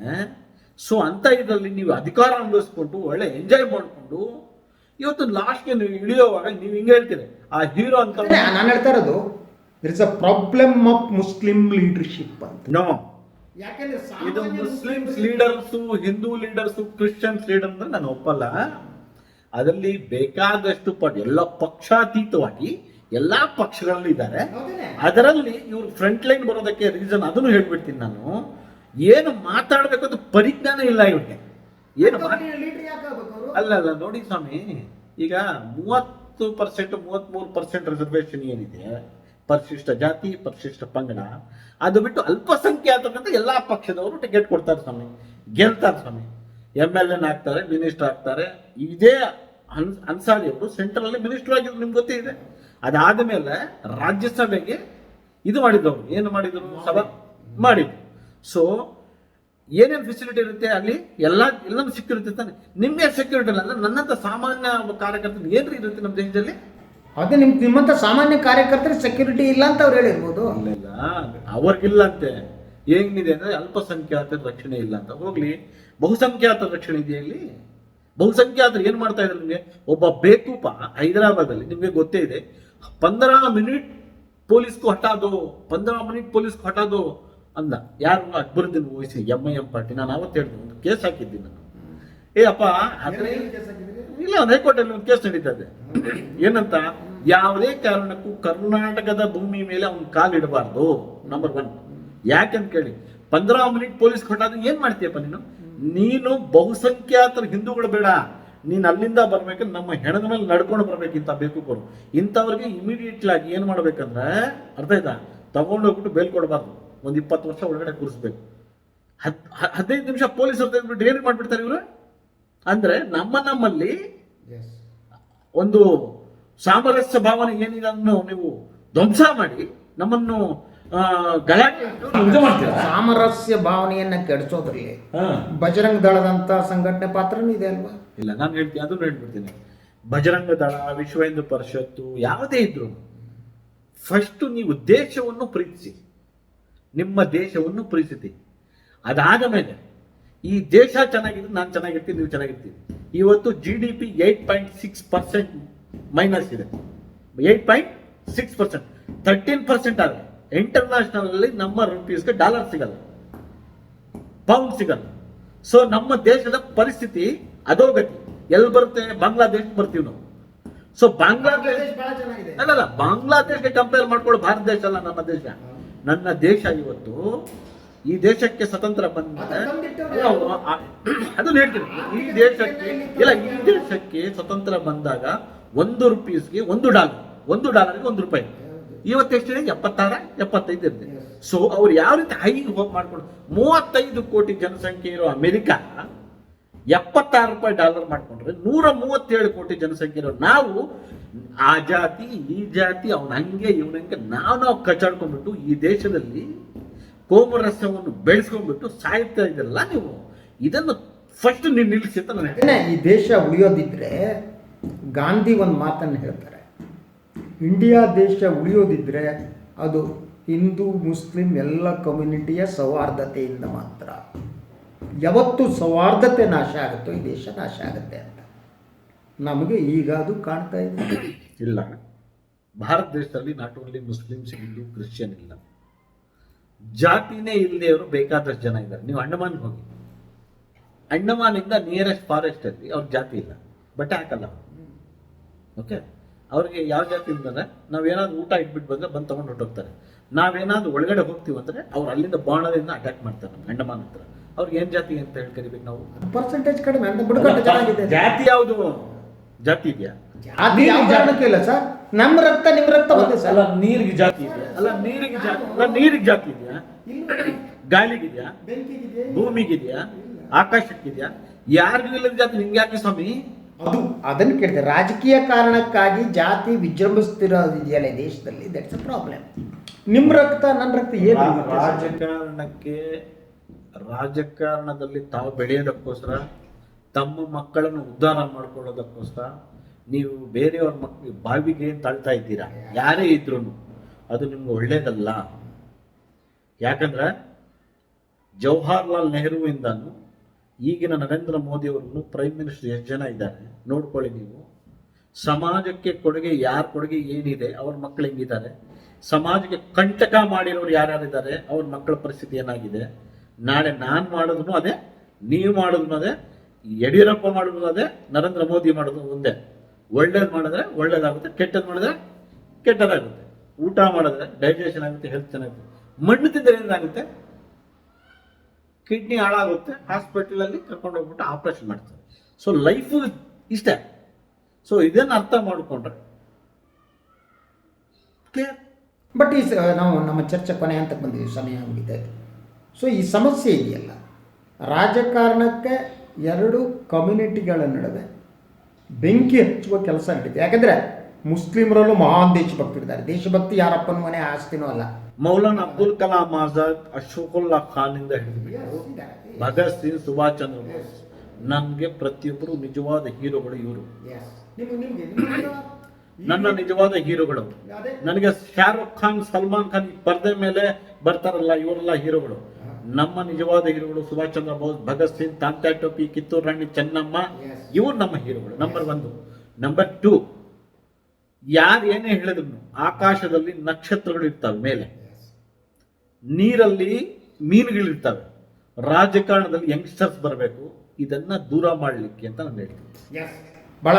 ಸೊ ಅಂತ ಇದರಲ್ಲಿ ನೀವು ಅಧಿಕಾರ ಅನುಭವಿಸ್ಕೊಂಡು, ಒಳ್ಳೆ ಎಂಜಾಯ್ ಮಾಡಿಕೊಂಡು, ಇವತ್ತು ಲಾಸ್ಟ್ಗೆ ನೀವು ಇಳಿಯೋವಾಗ ನೀವು ಹಿಂಗೆ ಹೇಳ್ತೀರಿ, ಆ ಹೀರೋ ಅಂತ ನಾನು ಹೇಳ್ತಾ ಇರೋದು there is a problem of Muslim leadership ಅಂತ. ನೋ ಯಾಕೆಂದ್ರೆ ಇದು Muslims leaders Hindu leaders Christians leader ಅಂದ್ರೆ ನಾನು ಒಪ್ಪಲ್ಲ. ಅದರಲ್ಲಿ ಬೇಕಾದಷ್ಟು ಪಟ್ ಎಲ್ಲ ಪಕ್ಷಾತೀತವಾಗಿ ಎಲ್ಲಾ ಪಕ್ಷಗಳಲ್ಲಿ ಇದ್ದಾರೆ. ಅದರಲ್ಲಿ ಇವ್ರು ಫ್ರಂಟ್ ಲೈನ್ ಬರೋದಕ್ಕೆ ರೀಸನ್ ಅದನ್ನು ಹೇಳ್ಬಿಡ್ತೀನಿ ನಾನು. ಏನು ಮಾತಾಡ್ಬೇಕು ಅಂತ ಪರಿಜ್ಞಾನ ಇಲ್ಲ ಇವ್ರಿಗೆ. ಏನು ಅಲ್ಲ ಅಲ್ಲ ನೋಡಿ ಸ್ವಾಮಿ ಈಗ ಮೂವತ್ತು ಪರ್ಸೆಂಟ್ ಮೂವತ್ಮೂರು ಪರ್ಸೆಂಟ್ ರಿಸರ್ವೇಶನ್ ಏನಿದೆ? ಪರಿಶಿಷ್ಟ ಜಾತಿ, ಪರಿಶಿಷ್ಟ ಪಂಗಡ. ಅದು ಬಿಟ್ಟು ಅಲ್ಪಸಂಖ್ಯಾತಕ್ಕಂಥ ಎಲ್ಲ ಪಕ್ಷದವರು ಟಿಕೆಟ್ ಕೊಡ್ತಾರೆ ಸ್ವಾಮಿ. ಗೆಲ್ತಾರೆ ಸ್ವಾಮಿ. ಎಂ ಎಲ್ ಎನ್ ಆಗ್ತಾರೆ ಮಿನಿಸ್ಟರ್ ಆಗ್ತಾರೆ. ಇದೇ ಅನ್ ಅನ್ಸಾರಿ ಅವರು ಸೆಂಟ್ರಲ್ ಮಿನಿಸ್ಟರ್ ಆಗಿದ್ರು ನಿಮ್ಗೆ ಗೊತ್ತೇ ಇದೆ. ಅದಾದ ಮೇಲೆ ರಾಜ್ಯಸಭೆಗೆ ಇದು ಮಾಡಿದ್ರು ಏನು ಮಾಡಿದ್ರು? ಸಭಾ ಮಾಡಿದ್ರು. ಸೊ ಏನೇನು ಫೆಸಿಲಿಟಿ ಇರುತ್ತೆ ಅಲ್ಲಿ? ಎಲ್ಲ ಎಲ್ಲ ಸಿಕ್ಕಿರುತ್ತೆ ತಾನೆ. ನಿಮ್ಗೆ ಸೆಕ್ಯೂರಿಟಿ ಇಲ್ಲ ಅಂದ್ರೆ ನನ್ನಂತ ಸಾಮಾನ್ಯ ಕಾರ್ಯಕರ್ತನ ಏನ್ರಿ ಇರುತ್ತೆ ನಮ್ಮ ದೇಶದಲ್ಲಿ? ಅದೇ ನಿಮ್ ನಿಮ್ಮಂತ ಸಾಮಾನ್ಯ ಕಾರ್ಯಕರ್ತರಿಗೆ ಸೆಕ್ಯೂರಿಟಿ ಇಲ್ಲ ಅಂತ ಅವ್ರು ಹೇಳಿರ್ಬೋದು. ಇಲ್ಲ ಅವ್ರಿಗಿಲ್ಲಂತೆ. ಹೆಂಗಿದೆ ಅಂದ್ರೆ ಅಲ್ಪಸಂಖ್ಯಾತರ ರಕ್ಷಣೆ ಇಲ್ಲ ಅಂತ. ಹೋಗ್ಲಿ. ಬಹುಸಂಖ್ಯಾತ ರಕ್ಷಣೆ ಇದೆಯಾ ಇಲ್ಲಿ? ಬಹುಸಂಖ್ಯಾತರು ಏನ್ ಮಾಡ್ತಾ ಇದ್ರು ನಿಮಗೆ? ಒಬ್ಬ ಬೇಕೂಪ ಹೈದರಾಬಾದಲ್ಲಿ ನಿಮ್ಗೆ ಗೊತ್ತೇ ಇದೆ. ಪಂದ್ರ ಮಿನಿಟ್ ಪೊಲೀಸ್ಗೂ ಹಠಾದೋ ಪಂದ್ರ ಮಿನಿಟ್ ಪೊಲೀಸ್ಗೂ ಹಠಾದೋ ಅಂದ. ಯಾರು ಅಕ್ಬರ್ ವಹಿಸಿ ಎಂ ಐ ಎಂ ಪಾರ್ಟಿ. ನಾನು ಅವತ್ತು ಕೇಸ್ ಹಾಕಿದ್ದೀನಿ ನಾನು. ಏ ಅಪ್ಪ ಇಲ್ಲ ಒಂದು ಹೈಕೋರ್ಟಲ್ಲಿ ಒಂದು ಕೇಸ್ ನಡೀತದೆ. ಏನಂತ? ಯಾವುದೇ ಕಾರಣಕ್ಕೂ ಕರ್ನಾಟಕದ ಭೂಮಿ ಮೇಲೆ ಅವ್ನು ಕಾಲಿಡಬಾರ್ದು ನಂಬರ್ ಒನ್ ಯಾಕಂತ ಕೇಳಿ ಪಂದ್ರ ಮಿನಿಟ್ ಪೊಲೀಸ್ ಕೊಟ್ಟಾದ್ರೆ ಏನ್ ಮಾಡ್ತೀಯಪ್ಪ ನೀನು? ನೀನು ಬಹುಸಂಖ್ಯಾತರ ಹಿಂದೂಗಳು ಬೇಡ. ನೀನು ಅಲ್ಲಿಂದ ಬರ್ಬೇಕಂದ್ರೆ ನಮ್ಮ ಹೆಣದ ಮೇಲೆ ನಡ್ಕೊಂಡು ಬರ್ಬೇಕಿಂತ ಬೇಕು ಕೊಡು. ಇಂಥವ್ರಿಗೆ ಇಮಿಡಿಯೇಟ್ಲಿ ಆಗಿ ಏನ್ ಮಾಡ್ಬೇಕಂದ್ರೆ, ಅರ್ಥ ಆಯ್ತಾ? ತಗೊಂಡು ಹೋಗ್ಬಿಟ್ಟು ಬೇಲ್ ಕೊಡಬಾರ್ದು. ಒಂದು ಇಪ್ಪತ್ತು ವರ್ಷ ಒಳಗಡೆ ಕೂರಿಸ್ಬೇಕು. ಹದ್ ಹದಿನೈದು ನಿಮಿಷ ಪೊಲೀಸರು ತೆಗೆದ್ಬಿಟ್ಟು ಏನು ಮಾಡ್ಬಿಡ್ತಾರೆ ಇವರು? ಅಂದ್ರೆ ನಮ್ಮ ನಮ್ಮಲ್ಲಿ ಒಂದು ಸಾಮರಸ್ಯ ಭಾವನೆ ಏನಿದೆ ಅನ್ನೋ ನೀವು ಧ್ವಂಸ ಮಾಡಿ ನಮ್ಮನ್ನು ಗಲಾಟೆ ಸಾಮರಸ್ಯ ಭಾವನೆಯನ್ನ ಕೆಡಿಸೋದ್ರಲ್ಲಿ ಬಜರಂಗ ಬಜರಂಗ್ ದಳದಂತ ಸಂಘಟನೆ ಪಾತ್ರನೂ ಇದೆ ಅಲ್ವಾ? ಇಲ್ಲ ನಾನು ಹೇಳ್ತೀನಿ ಅದನ್ನು ಹೇಳ್ಬಿಡ್ತೀನಿ. ಬಜರಂಗ ದಳ ವಿಶ್ವ ಹಿಂದೂ ಪರಿಷತ್ತು ಯಾವುದೇ ಇದ್ರು ಫಸ್ಟ್ ನೀವು ದೇಶವನ್ನು ಪ್ರೀತಿಸಿ ನಿಮ್ಮ ದೇಶವನ್ನು ಪ್ರೀತಿಸಿ. ಅದಾದ ಮೇಲೆ ಈ ದೇಶ ಚೆನ್ನಾಗಿದ್ರೆ ನಾನು ಚೆನ್ನಾಗಿರ್ತೀನಿ ನೀವು ಚೆನ್ನಾಗಿರ್ತೀನಿ. ಇವತ್ತು G D P eight point six percent minus ಇದೆ. Eight point six percent thirteen percent ಆದರೆ ಇಂಟರ್ನ್ಯಾಷನಲ್ ಅಲ್ಲಿ ನಮ್ಮ ರುಪೀಸ್ಗೆ ಡಾಲರ್ ಸಿಗಲ್ಲ. ಪೌಂಡ್ ಸಿಗಲ್ಲ. ಸೊ ನಮ್ಮ ದೇಶದ ಪರಿಸ್ಥಿತಿ ಅಧೋಗತಿ. ಎಲ್ಲಿ ಬರುತ್ತೆ? ಬಾಂಗ್ಲಾದೇಶ್ ಬರ್ತೀವಿ ನಾವು. ಸೊ ಬಾಂಗ್ಲಾದೇಶ್ ಅಲ್ಲ ಬಾಂಗ್ಲಾದೇಶ್ಗೆ ಕಂಪೇರ್ ಮಾಡ್ಕೊಳ್ಳೋ ಭಾರತ ದೇಶ ಅಲ್ಲ ನಮ್ಮ ದೇಶ. ನನ್ನ ದೇಶ ಇವತ್ತು ಈ ದೇಶಕ್ಕೆ ಸ್ವತಂತ್ರ ಬಂದ ಅದನ್ನ ಹೇಳ್ತೀನಿ. ಈ ದೇಶಕ್ಕೆ ಇಲ್ಲ ಈ ದೇಶಕ್ಕೆ ಸ್ವತಂತ್ರ ಬಂದಾಗ ಒಂದು ರುಪೀಸ್ಗೆ ಒಂದು ಡಾಲರ್ ಒಂದು ಡಾಲರ್ಗೆ ಒಂದು ರೂಪಾಯಿ. ಇವತ್ತು ಎಷ್ಟಿದೆ ಎಪ್ಪತ್ತಾರ ಎಪ್ಪತ್ತೈದು ಇರುತ್ತೆ ಸೊ ಅವ್ರು ಯಾವ ರೀತಿ ಹೈ ಹೋಗಿ ಮಾಡ್ಕೊಂಡು ಮೂವತ್ತೈದು ಕೋಟಿ ಜನಸಂಖ್ಯೆ ಇರೋ ಅಮೆರಿಕ ಎಪ್ಪತ್ತಾರು ರೂಪಾಯಿ ಡಾಲರ್ ಮಾಡ್ಕೊಂಡ್ರೆ ನೂರ ಮೂವತ್ತೇಳು ಕೋಟಿ ಜನಸಂಖ್ಯೆ ಇರೋ ನಾವು ಆ ಜಾತಿ ಈ ಜಾತಿ ಅವನ ಹಂಗೆ ಇವನಂಗೆ ನಾವು ನಾವು ಕಚ್ಚಾಡ್ಕೊಂಡ್ಬಿಟ್ಟು ಈ ದೇಶದಲ್ಲಿ ಕೋಮರಸವನ್ನು ಬೆಳೆಸ್ಕೊಂಡ್ಬಿಟ್ಟು ಸಾಯ್ತಾ ಇದ್ದಲ್ಲ ನೀವು. ಇದನ್ನು ಫಸ್ಟ್ ನೀವು ನಿಲ್ಲಿಸಿ ಅಂತ ಈ ದೇಶ ಉಳಿಯೋದಿದ್ರೆ ಗಾಂಧಿ ಒಂದು ಮಾತನ್ನು ಹೇಳ್ತಾರೆ. ಇಂಡಿಯಾ ದೇಶ ಉಳಿಯೋದಿದ್ರೆ ಅದು ಹಿಂದೂ ಮುಸ್ಲಿಂ ಎಲ್ಲ ಕಮ್ಯುನಿಟಿಯ ಸೌಹಾರ್ದತೆಯಿಂದ ಮಾತ್ರ. ಯಾವತ್ತು ಸೌಹಾರ್ದತೆ ನಾಶ ಆಗುತ್ತೋ ಈ ದೇಶ ನಾಶ ಆಗುತ್ತೆ ಅಂತ. ನಮಗೆ ಈಗ ಅದು ಕಾಣ್ತಾ ಇದೆ. ಇಲ್ಲ. ಭಾರತ ದೇಶದಲ್ಲಿ not only Muslims Hindu Christian ಇಲ್ಲ. ಜಾತಿನೇ ಇಲ್ಲದೆ ಅವರು ಬೇಕಾದಷ್ಟು ಜನ ಇದ್ದಾರೆ. ನೀವು ಅಂಡಮಾನ್ಗೆ ಹೋಗಿ. ಅಂಡಮಾನಿಂದ ನಿಯರೆಸ್ಟ್ ಫಾರೆಸ್ಟ್ ಅಲ್ಲಿ ಅವ್ರ ಜಾತಿ ಇಲ್ಲ. ಬಟ್ಟೆ ಹಾಕಲ್ಲ ಓಕೆ ಅವ್ರಿಗೆ ಯಾವ ಜಾತಿ ಅಂತಂದ್ರೆ ನಾವೇನಾದ್ರು ಊಟ ಇಟ್ಬಿಟ್ಟು ಬಂದ್ರೆ ಬಂದು ತಗೊಂಡು ಹೊರಟೋಗ್ತಾರೆ. ನಾವೇನಾದ್ರು ಒಳಗಡೆ ಹೋಗ್ತೀವಿ ಅಂದ್ರೆ ಅವ್ರು ಅಲ್ಲಿಂದ ಬಾಣದಿಂದ ಅಟ್ಯಾಕ್ ಮಾಡ್ತಾರೆ ನಮ್ಮ ಅಂಡಮಾನ್ ಹತ್ರ. ಅವ್ರಿಗೆ ಏನ್ ಜಾತಿ ಅಂತ ಹೇಳಿ ಕರಿಬೇಕು ನಾವು? ಪರ್ಸೆಂಟೇಜ್ ಕಡಿಮೆ ಜಾತಿ ಯಾವುದು? ಜಾತಿ ಇದೆಯಾ? ಜಾತಿ ಯಾವ ಕಾರಣಕ್ಕೂ ಇಲ್ಲ ಸರ್. ನಮ್ಮ ರಕ್ತ ನಿಮ್ಮ ರಕ್ತ ಒಂದೇ ಸರ್. ಅಲ್ಲ ನೀರಿಗೆ ಜಾತಿ ಇದೆಯಾ ಅಲ್ಲ ನೀರಿಗೆ ಜಾತಿ ಅಲ್ಲ ನೀರಿಗೆ ಜಾತಿ ಇದೆಯಾ? ಗಾಳಿಗಿದೆಯಾ? ಬೆಂಕಿಗಿದೆ ಭೂಮಿಗಿದೆಯಾ? ಆಕಾಶಕ್ಕಿದೆಯಾ? ಯಾರಿಗೂ ಇಲ್ಲದ ಜಾತಿ ನಿಮ್ಗೆ ಯಾಕೆ ಸ್ವಾಮಿ? ಅದು ಅದನ್ನು ಕೇಳಿದೆ. ರಾಜಕೀಯ ಕಾರಣಕ್ಕಾಗಿ ಜಾತಿ ವಿಜೃಂಭಿಸ್ತಿರೋದಿದೆಯಲ್ಲ ಈ ದೇಶದಲ್ಲಿ? ದಟ್ಸ್ ಅ ಪ್ರಾಬ್ಲಮ್ ನಿಮ್ಮ ರಕ್ತ ನನ್ನ ರಕ್ತ ಏನು ರಾ- ರಾಜಕಾರಣಕ್ಕೆ ರಾಜಕಾರಣದಲ್ಲಿ ತಾವು ಬೆಳೆಯೋದಕ್ಕೋಸ್ಕರ ತಮ್ಮ ಮಕ್ಕಳನ್ನು ಉದ್ಧಾರ ಮಾಡ್ಕೊಳ್ಳೋದಕ್ಕೋಸ್ಕರ ನೀವು ಬೇರೆಯವ್ರ ಮಕ್ ಬಾವಿಗೆ ತಳ್ತಾ ಇದ್ದೀರಾ? ಯಾರೇ ಇದ್ರು ಅದು ನಿಮ್ಗೆ ಒಳ್ಳೇದಲ್ಲ. ಯಾಕಂದ್ರೆ ಜವಾಹರ್ಲಾಲ್ ನೆಹರುವಿಂದನು ಈಗಿನ ನರೇಂದ್ರ ಮೋದಿಯವ್ರನ್ನು ಪ್ರೈಮ್ ಮಿನಿಸ್ಟರ್ ಎಷ್ಟು ಜನ ಇದ್ದಾರೆ? ನೋಡ್ಕೊಳ್ಳಿ ನೀವು. ಸಮಾಜಕ್ಕೆ ಕೊಡುಗೆ ಯಾರ ಕೊಡುಗೆ ಏನಿದೆ, ಅವ್ರ ಮಕ್ಕಳು ಹೆಂಗಿದ್ದಾರೆ? ಸಮಾಜಕ್ಕೆ ಕಂಟಕ ಮಾಡಿರೋರು ಯಾರ್ಯಾರಿದ್ದಾರೆ? ಅವ್ರ ಮಕ್ಕಳ ಪರಿಸ್ಥಿತಿ ಏನಾಗಿದೆ? ನಾಳೆ ನಾನು ಮಾಡಿದ್ರು ಅದೇ, ನೀವು ಮಾಡಿದ್ರು ಅದೇ, ಯಡಿಯೂರಪ್ಪ ಮಾಡೋದು ಅದೇ, ನರೇಂದ್ರ ಮೋದಿ ಮಾಡೋದು ಒಂದೇ. ಒಳ್ಳೇದು ಮಾಡಿದ್ರೆ ಒಳ್ಳೇದಾಗುತ್ತೆ ಕೆಟ್ಟದ್ದು ಮಾಡಿದ್ರೆ ಕೆಟ್ಟದಾಗುತ್ತೆ. ಊಟ ಮಾಡಿದ್ರೆ ಡೈಜೆಷನ್ ಆಗುತ್ತೆ ಹೆಲ್ತ್ ಚೆನ್ನಾಗುತ್ತೆ. ಮಣ್ಣು ತಿಂದರೆ ಏನಾಗುತ್ತೆ? ಕಿಡ್ನಿ ಹಾಳಾಗುತ್ತೆ ಹಾಸ್ಪಿಟಲಲ್ಲಿ ಕರ್ಕೊಂಡು ಹೋಗ್ಬಿಟ್ಟು ಆಪರೇಷನ್ ಮಾಡ್ತಾರೆ. ಸೊ ಲೈಫು ಇಷ್ಟೇ. ಸೊ ಇದನ್ನು ಅರ್ಥ ಮಾಡಿಕೊಂಡ್ರೆ ಕ್ಲಿಯರ್ ಬಟ್ ಈ ನಾವು ನಮ್ಮ ಚರ್ಚೆ ಕೊನೆ ಅಂತ ಬಂದಿದ್ದೀವಿ, ಸಮಯ ಆಗಿದೆ ಸೊ ಈ ಸಮಸ್ಯೆ ಇದೆಯಲ್ಲ, ರಾಜಕಾರಣಕ್ಕೆ ಎರಡು ಕಮ್ಯುನಿಟಿಗಳ ನಡುವೆ ಬೆಂಕಿ ಹಚ್ಚುವ ಕೆಲಸ ನಡೀತಿದೆ. ಯಾಕಂದರೆ ಮುಸ್ಲಿಮರಲ್ಲೂ ಮಹಾನ್ ದೇಶಭಕ್ತರಿದ್ದಾರೆ ದೇಶಭಕ್ತಿ ಯಾರಪ್ಪನ ಮನೆ ಆಸ್ತಿನೂ ಅಲ್ಲ. ಮೌಲಾನ್ ಅಬ್ದುಲ್ ಕಲಾಂ ಆಜಾದ್ ಅಶೋಕುಲ್ಲಾ ಖಾನ್ ಇಂದ ಹಿಡಿದು ಭಗತ್ ಸಿಂಗ್ ಸುಭಾಷ್ ಚಂದ್ರ ಬೋಸ್ ನನಗೆ ಪ್ರತಿಯೊಬ್ಬರು ನಿಜವಾದ ಹೀರೋಗಳು ಇವರು. ನನ್ನ ನಿಜವಾದ ಹೀರೋಗಳು. ನನಗೆ ಶಾರುಖ್ ಖಾನ್ ಸಲ್ಮಾನ್ ಖಾನ್ ಪರ್ದೆ ಮೇಲೆ ಬರ್ತಾರಲ್ಲ ಇವರೆಲ್ಲ ಹೀರೋಗಳು. ನಮ್ಮ ನಿಜವಾದ ಹೀರೋಗಳು ಸುಭಾಷ್ ಚಂದ್ರ ಬೋಸ್ ಭಗತ್ ಸಿಂಗ್ ತಾಂತಾ ಟೋಪಿ ಕಿತ್ತೂರು ರಾಣಿ ಚೆನ್ನಮ್ಮ ಇವರು ನಮ್ಮ ಹೀರೋಗಳು. ನಂಬರ್ ಒಂದು. ನಂಬರ್ ಟೂ ಯಾರು ಏನೇ ಹೇಳಿದ್ರು ಆಕಾಶದಲ್ಲಿ ನಕ್ಷತ್ರಗಳು ಇರ್ತವೆ ಮೇಲೆ. ನೀರಲ್ಲಿ ಮೀನುಗಳಿರ್ತವೆ. ರಾಜಕಾರಣದಲ್ಲಿ ಯಂಗ್ಸ್ಟರ್ಸ್ ಬರಬೇಕು. ಇದನ್ನ ದೂರ ಮಾಡಲಿಕ್ಕೆ ಅಂತ ನಾನು ಹೇಳ್ತೀನಿ. ಬಹಳ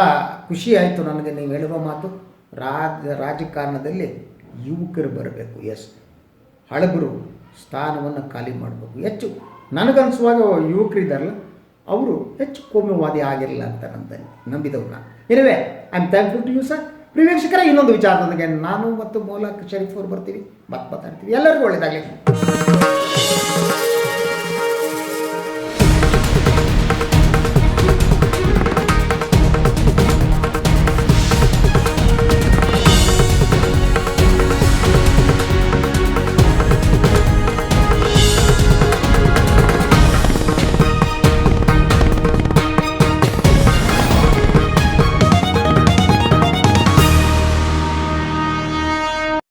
ಖುಷಿ ಆಯಿತು ನನಗೆ ನೀವು ಹೇಳುವ ಮಾತು. ರಾಜ ರಾಜಕಾರಣದಲ್ಲಿ ಯುವಕರು ಬರಬೇಕು. ಎಸ್ ಹಳಬರು ಸ್ಥಾನವನ್ನು ಖಾಲಿ ಮಾಡಬೇಕು. ಹೆಚ್ಚು ನನಗನ್ಸುವಾಗ ಯುವಕರು ಇದ್ದಾರಲ್ಲ ಅವರು ಹೆಚ್ಚು ಕೋಮ್ಯವಾದಿ ಆಗಿರಲಿಲ್ಲ ಅಂತ ನಂತ ನಂಬಿದವ್ರು ನಾನು. Anyway I am thankful to you sir ಪ್ರಿವೇಕ್ಷಕರ ಇನ್ನೊಂದು ನನಗೆ. ನಾನು ಮತ್ತು ಮೌಲಾ ಶರೀಫ್ ಅವರು ಬರ್ತೀವಿ. ಮತ್ತೆ ಮಾತಾಡ್ತೀವಿ. ಎಲ್ಲರಿಗೂ ಒಳ್ಳೆಯದಾಗಲಿ